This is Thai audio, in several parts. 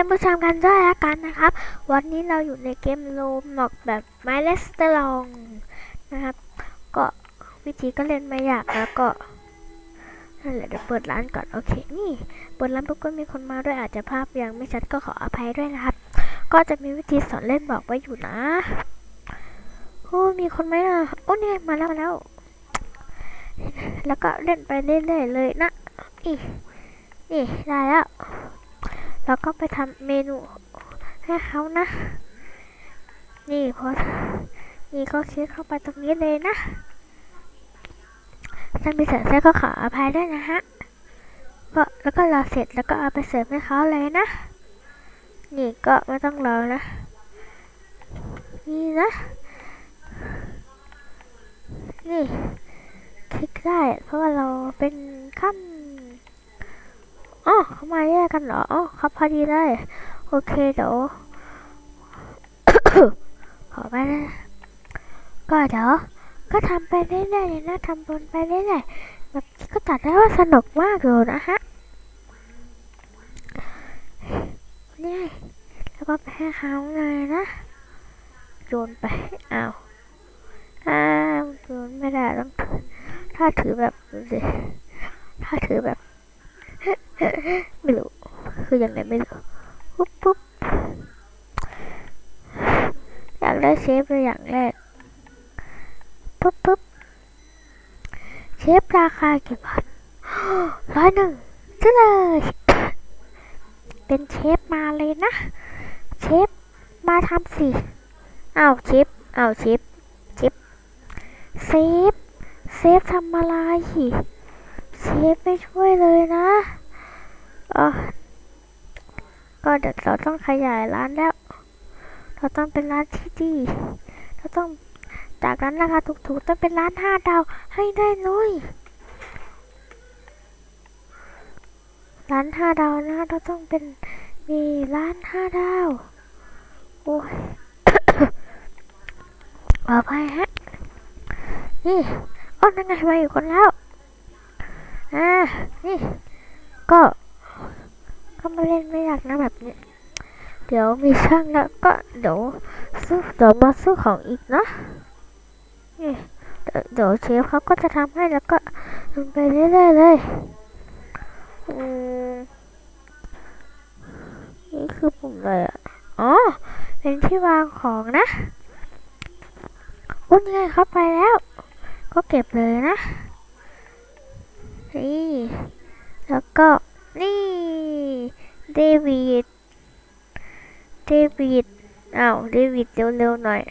ท่านผู้ชมกันด้วยละกันนะครับ วันนี้เราอยู่ในเกมโลมอกแบบไมเลสเตอร์ลองนะครับ ก็วิธีก็เล่นไม่ยากแล้วก็นั่นแหละเดี๋ยวเปิดร้านก่อนโอเค นี่เปิดร้านปุ๊บก็มีคนมาด้วยอาจจะภาพยังไม่ชัดก็ขออภัยด้วยนะครับ ก็จะมีวิธีสอนเล่นบอกไว้อยู่นะโอ้มีคนไหมอะโอ้นี่ไงมาแล้วมาแล้ว แล้วก็เล่นไปเรื่อยๆเลยนะนี่นี่ได้แล้ว แล้วก็ไปทำเมนูให้เขานะ นี่พอนี่ก็คลิกเข้าไปตรงนี้เลยนะถ้ามีเสียงแทรกก็ขออภัยด้วยนะฮะก็แล้วก็รอเสร็จแล้วก็เอาไปเสิร์ฟให้เขาเลยนะ นี่ก็ไม่ต้องรอนะ นี่นะ นี่คลิกได้เพราะว่าเราเป็นขั้น อ๋อเขามาแยกกันเหรออ๋อครับพอดีเลยโอเคเดี๋ยวขอไปนะก็เดี๋ยวก็ทำไปเรื่อยๆเลยนะทำบนไปเรื่อยๆแบบก็ตัดได้ว่าสนุกมากเลยนะฮะนี่แล้วก็ไปให้เขาเลยนะโยนไปอ้าวอ้าวโยนไม่ได้ต้องถือถ้าถือแบบดูสิถ้าถือแบบ ไม่รู้คือยังไงไม่รู้ปุ๊บปุ๊บอยากได้เชฟเลยอย่างแรกปุ๊บปุ๊บเชฟราคากี่บาทร้อยหนึ่งซื้อเลยเป็นเชฟมาเลยนะ เชฟมาทำสิอ้าวเชฟอ้าวเชฟเชฟเซฟเซฟทำอะไร เชฟไม่ช่วยเลยนะเออก็เดี๋ยวเราต้องขยายร้านแล้ว เราต้องเป็นร้านที่ดี เราต้องจากร้านราคาถูกๆต้องเป็นร้านห้าดาวให้ได้เลยร้านห้าดาวนะเราต้องเป็นมีร้านห้าดาว โอ้ยขออภัยฮะ นี่อ้อนั่นไงมาอยู่คนแล้ว นี่ ก็ก็มาเล่นไม่อยากนะแบบนี้ เดี๋ยวมีช่างแล้วก็เดี๋ยวซื้อเดี๋ยวมาซื้อของอีกนะนี่เดี๋ยวเชฟเขาก็จะทำให้แล้วก็ทำไปเรื่อยๆเลยอืมนี่คือปุ่มเลยอะอ๋อ เป็นที่วางของนะอุ้ยไงเข้าไปแล้ว ก็เก็บเลยนะ นี่แล้วก็นี่เดวิดเดวิดอ้าวเดวิดเร็วๆหน่อย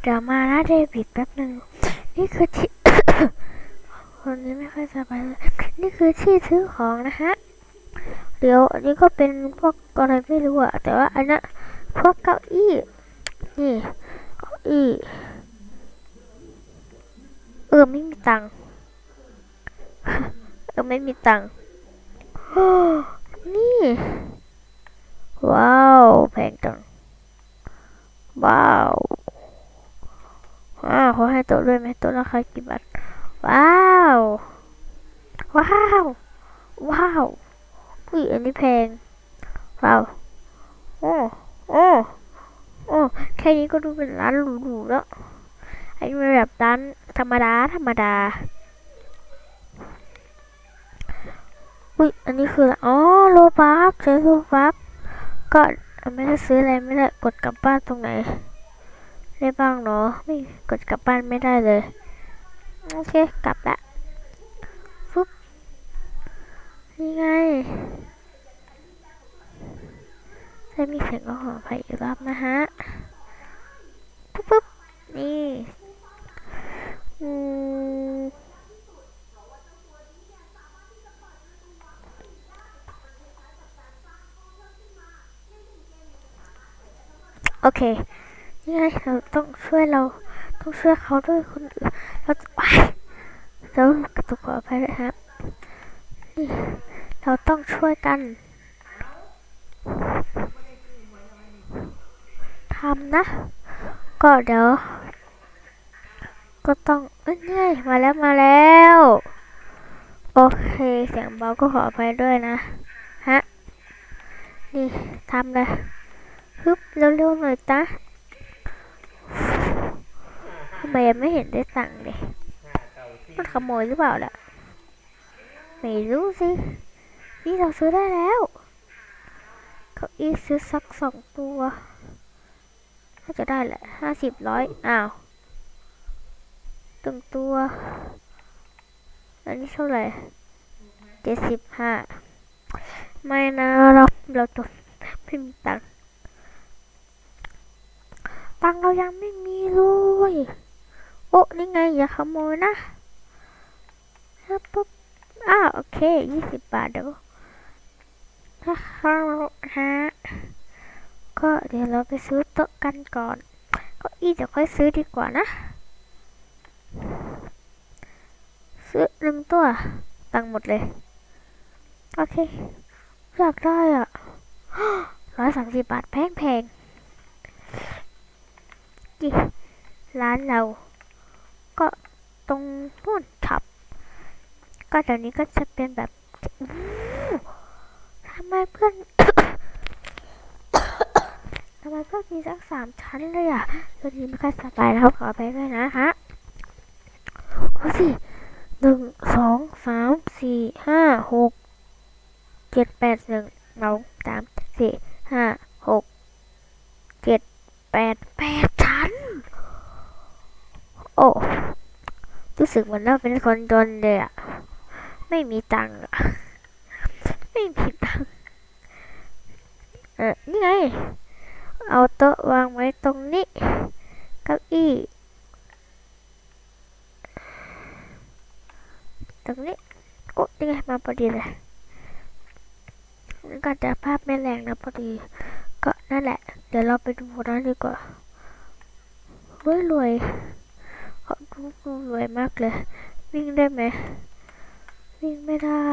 เดี๋ยวมานะเดวิดแป๊บหนึ่งนี่คือที่ คนนี้ไม่ค่อยสบายเลยนี่คือที่ซื้อของนะฮะเดี๋ยวอันนี้ก็เป็นพวกอะไรไม่รู้อะแต่ว่าอันนั้นพวกเก้าอี้นี่เก้าอี้ ออไม่มีตังค์เออไม่มีตังค์นี่ ว้าว แพงจัง ว้าวว้าวเขาให้โต๊ะด้วยไหมโต๊ะราคากี่บาทว้าว ว้าว ว้าวอุ้ยอันนี้แพง ว้าวโอ้โอ้โอ้แค่นี้ก็ดูเป็นร้านหรูๆแล้ว อันนี้เป็นแบบร้านธรรมดาธรรมดาอุ้ยอันนี้คืออ๋อโลบักใช้โลบักก็ไม่ได้ซื้ออะไรไม่ได้กดกลับบ้านตรงไหนได้บ้างเนาะไม่กดกลับบ้านไม่ได้เลยโอเคกลับละฟึบนี่ไงจะมีเสียงก็ขอไปอีกรอบนะฮะปุ๊บปุ๊บนี่อืม โอเคนี่ไงเราต้องช่วยเราต้องช่วยเขาด้วยคนอื่นเราว้ายเรากระตุกขออภัยนะฮะนี่เราต้องช่วยกันทำนะ ก็เดี๋ยว ก็ต้องเอ้ยมาแล้วมาแล้ว โอเคเสียงเบาก็ขออภัยด้วยนะ ฮะ นี่ทำเลย ฮึบเร็วๆหน่อยจ้ะทำไมยังไม่เห็นได้ตังค์เลยมันขโมยหรือเปล่าล่ะ ไม่รู้สิ นี่เราซื้อได้แล้วเก้าอีซื้อสักสองตัวน่าจะได้แหละห้าสิบร้อยอ้าวตึงตัว อันนี้เท่าไหร่เจ็ดสิบห้าไม่นะเราเราจนไม่มีตังค์ ตังเรายังไม่มีเลยโอ้นี่ไงอย่าขโมยนะแล้วปุ๊บอ้าวโอเคยี่สิบบาทเดี๋ยวถ้าเขาฮะก็เดี๋ยวเราไปซื้อโต๊ะกันก่อนก็อีเดี๋ยวค่อยซื้อดีกว่านะ ซื้อหนึ่งตัว ตังหมดเลย โอเค อยากได้อะร้อยสามสิบบาทแพงแพง ๆนี่ร้านเรา ก็ตรงนู่นขับก็เดี๋ยวนี้ก็จะเป็นแบบทำไมเพื่อนทำไมเพื่อนมีสักสามชั้นเลยอะเดี๋ยวนี้ไม่ค่อยสบายแล้วขอไปด้วยนะฮะดูสิหนึ่งสองสามสี่ห้าหกเจ็ดแปดหนึ่งสองสามสี่ห้าหกเจ็ดแปดแปดชั้น โอ้รู้ สึกเหมือนเราเป็นคนจนเลยอะไม่มีตังค์อะไม่มีตังค์เออนี่ไง เอาโต๊ะวางไว้ตรงนี้เก้าอี้ตรงนี้โอ้นี่ไงมาพอดีเลยนี่ก็จะภาพไม่แรงนะพอดี ก็นั่นแหละ เดี๋ยวเราไปดูนั้นดีกว่าเฮ้ยรวย เขาดูรวยมากเลย วิ่งได้ไหม วิ่งไม่ได้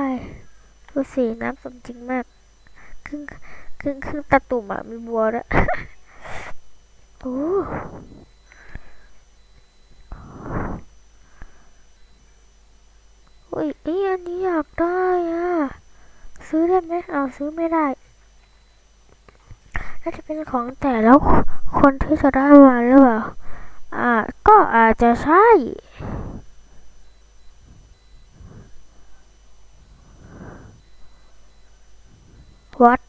ดูสีน้ำสมจริงมาก ครึ่งครึ่งครึ่งตะตุ่มอะมีบัวด้วยโอ้อุ้ยเอ้ยอันนี้อยากได้อะ ซื้อได้ไหมเอาซื้อไม่ได้ น่าจะเป็นของแต่แล้วคนที่จะได้มาหรือเปล่า จจะใช่ วัด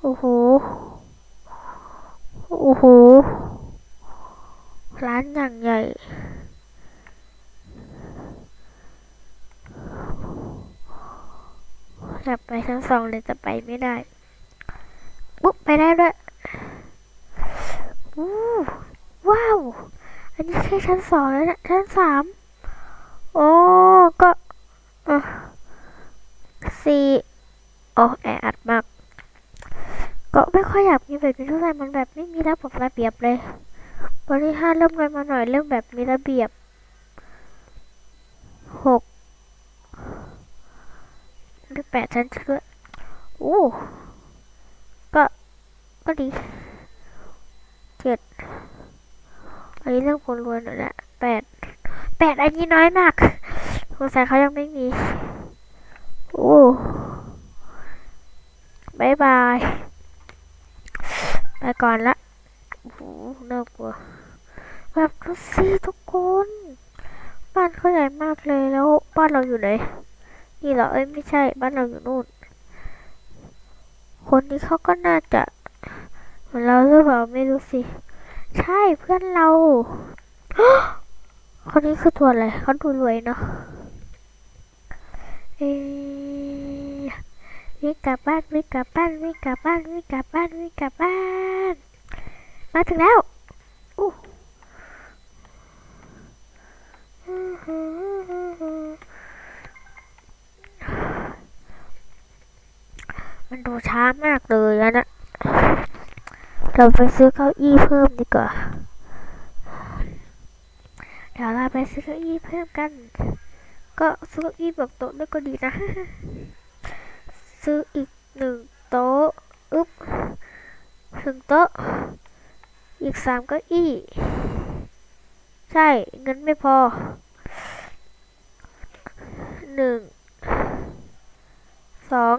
โอ้โห โอ้โห ร้านอย่างใหญ่ อยากไปชั้นสองเลยแต่ไปไม่ได้ ปุ๊บ ไปได้ด้วยอู้ ว้าว อันนี้แค่ชั้นสองแล้วนะชั้นสามโอ้ก็สี่โอ้แออัดมาก ก็ไม่ค่อยอยากมีแบบนี้เท่าไหร่มันแบบไม่มีระบบระเบียบเลยบริหารเริ่มกันมาหน่อยเรื่องแบบมีระเบียบหกหรือแปดชั้นด้วยโอ้ก็ก็ดีเจ็ด อันนี้เรื่องคนรวยหน่อยละแปดแปดอันนี้น้อยมากสงสัยเขายังไม่มี โอ้บายบาย ไปก่อนละโอ้โหน่ากลัว แบบดูสิทุกคน บ้านเขาใหญ่มากเลยแล้ว บ้านเราอยู่ไหน นี่เหรอ เอ้ยไม่ใช่ บ้านเราอยู่นู่น คนนี้เขาก็น่าจะ เหมือนเราหรือเปล่าไม่รู้สิ ใช่เพื่อนเราคนนี้คือตัวอะไรเขาดูรวยเนาะเอ๊วิ่งกลับบ้านวิ่งกลับบ้านวิ่งกลับบ้านวิ่งกลับบ้านวิ่งกลับบ้าน มาถึงแล้วอู้มันดูช้ามากเลยนะ เราไปซื้อเก้าอี้เพิ่มดีกว่า เดี๋ยวเราไปซื้อเก้าอี้เพิ่มกัน ก็ซื้อเก้าอี้แบบโต๊ะด้วยก็ดีนะ ซื้ออีกหนึ่งโต๊ะอึ๊บหนึ่งโต๊ะ อีกสามเก้าอี้ ใช่ เงินไม่พอหนึ่งสอง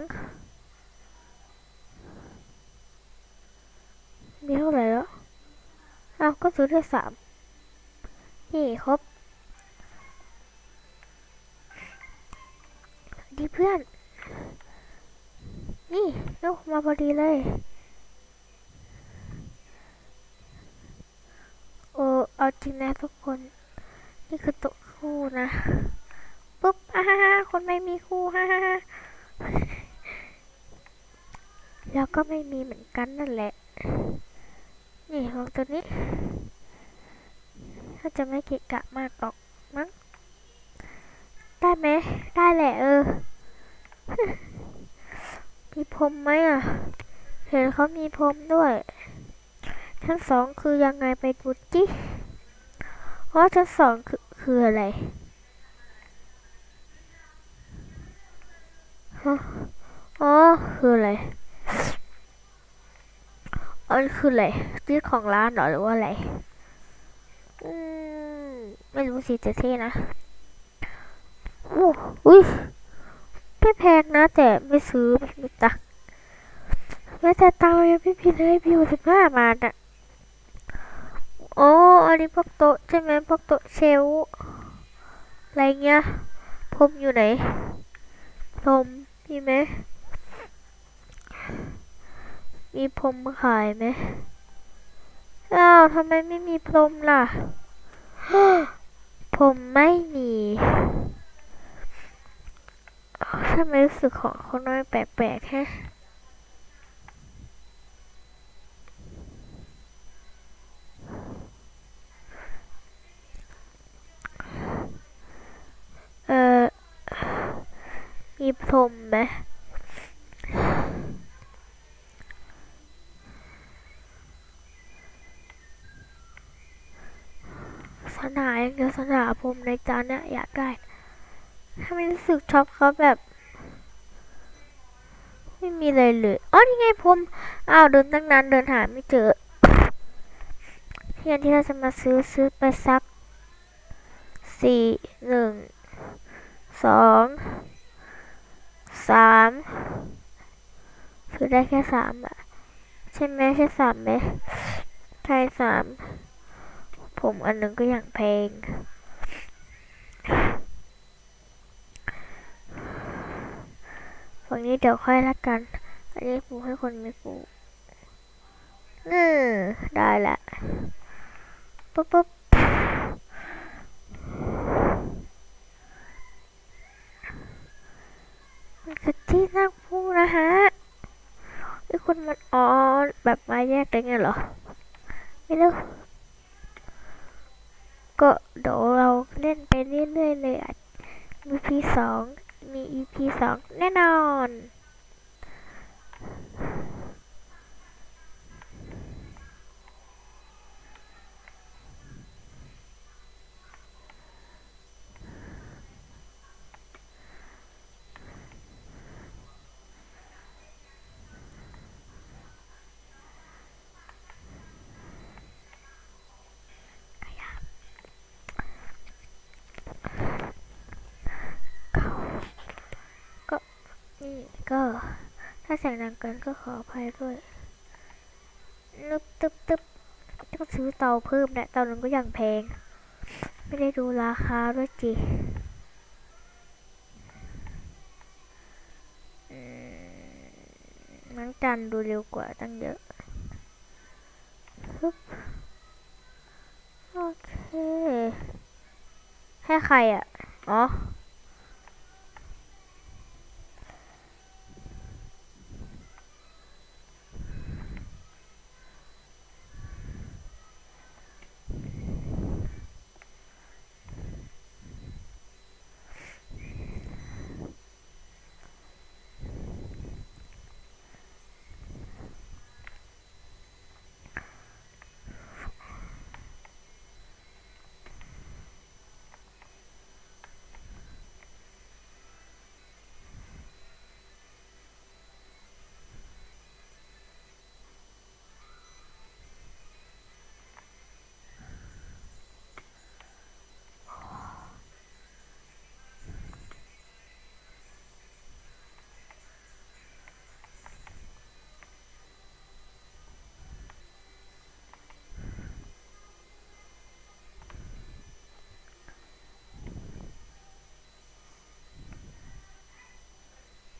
มีเท่าไหร่แล้ว อ้าวก็ซื้อได้สามนี่ครบ ดีเพื่อน นี่ลูกมาพอดีเลย โอ้เอาจริงนะทุกคน นี่คือตัวคู่นะ ปุ๊บอ่าฮ่าฮ่าคนไม่มีคู่ฮ่าฮ่าฮ่าแล้วก็ไม่มีเหมือนกันนั่นแหละ นี่ลองตัวนี้ถ้าจะไม่เกะกะมากหรอกมั้งได้ไหมได้แหละเออ มีพรมไหมอะ เห็นเขามีพรมด้วย ชั้นสองคือยังไงไปดูจิเพราชั้นสองคือคืออะไรฮะอ๋อ คืออะไร อ๋อคืออะไรชื่อของร้านเหรอหรือว่าอะไรอืมไม่รู้สิจะเท่นะโอ้อุ้ยไม่แพงนะ แต่ไม่ซื้อไม่มีตังแม้แต่ตังยังไม่มีเลยพี่สิบห้าบาทอะโอ้อันนี้พวกโต๊ะใช่ไหมพวกโต๊ะเชลอะไรเงี้ยพรมอยู่ไหนพรมมีไหม มีพรมขายไหม อ้าวทำไมไม่มีพรมล่ะพรมไม่มีทำไมรู้สึกของเขาน้อยแปลกๆแฮะเออมีพรมไหมส นาอย่างเดียวสนาพรมในจานเนี่ยอยากได้ถ้าไม่รู้สึกชอบเขาแบบ ไม่มีเลยเลยอ๋อนี่ไงพรมอ้าวเดินตั้งนานเดินหาไม่เจอเทียนที่เราจะมาซื้อซื้อไปสักสี่หนึ่งสองสามซื้อได้แค่สามอะใช่ไหมใช่สามไหมใช่สาม ผมอันนึงก็อย่างแพลงฝั่งนี้เดี๋ยวค่อยละกัน อันนี้ปูให้คนมีปูนี่ได้ละปุ๊บปุ๊บมันคือที่นั่งผู้นะฮะไอ้คนมันอ๋อแบบมาแยกได้ไงเหรอ ไม่รู้ ก็เดี๋ยวเราเล่นไปเรื่อยๆเลยอะ EP สองมี EP สองแน่นอนก็ถ้า เสียงดังเกินก็ขออภัยด้วยนึบตึบตึบต้องซื้อเตาเพิ่มแหละเตาหนึ่งก็ย่างแพง ไม่ได้ดูราคาด้วยจิอืมนังจันดูเร็วกว่าตั้งเยอะฮึบโอเค ให้ใครอะ อ๋อ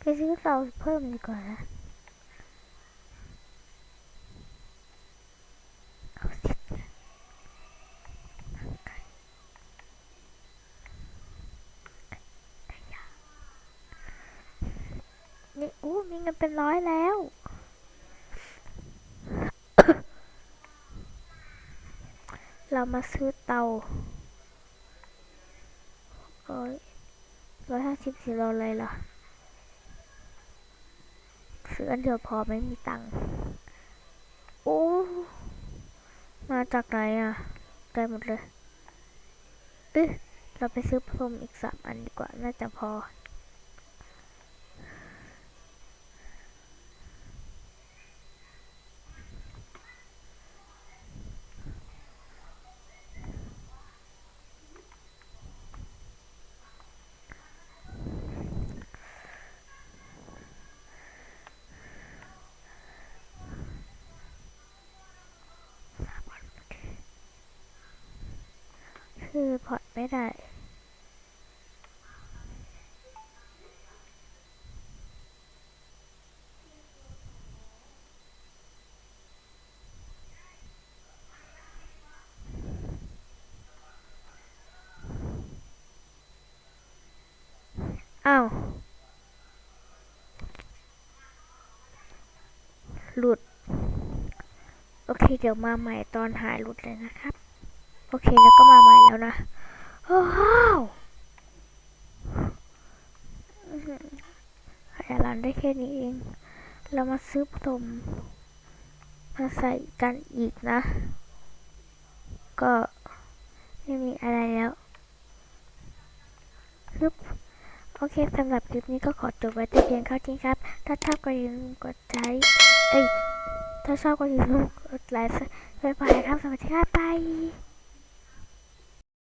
ซื้อเตาเพิ่มดีกว่านะเอาสินี่อู้มีเงินเป็นร้อยแล้วเรามาซื้อเตาร้อยร้อยห้าสิบสี่โลเลยเหรอ ซื้ออันเดียวพอไม่มีตังค์โอ้มาจากไหนอะได้หมดเลยเอ๊ะเราไปซื้อพรมอีกสามอันดีกว่า น่าจะพอ คือพอร์ตไม่ได้อ้าว หลุด โอเค เดี๋ยวมาใหม่ตอนหายหลุดเลยนะครับ โอเคแล้วก็มาใหม่แล้วนะว้าวอื้อหือขยายร้านได้แค่นี้เอง เรามาซื้อผสมมาใส่กันอีกนะ ก็ไม่มีอะไรแล้วฮึบโอเคสำหรับคลิปนี้ก็ขอจบไว้แต่เพียงเท่านี้ครับ ถ้าชอบก็อย่าลืมกดไลค์เอ้ยถ้าชอบก็อย่าลืมกดไลค์บ๊ายบายครับสวัสดีครับบาย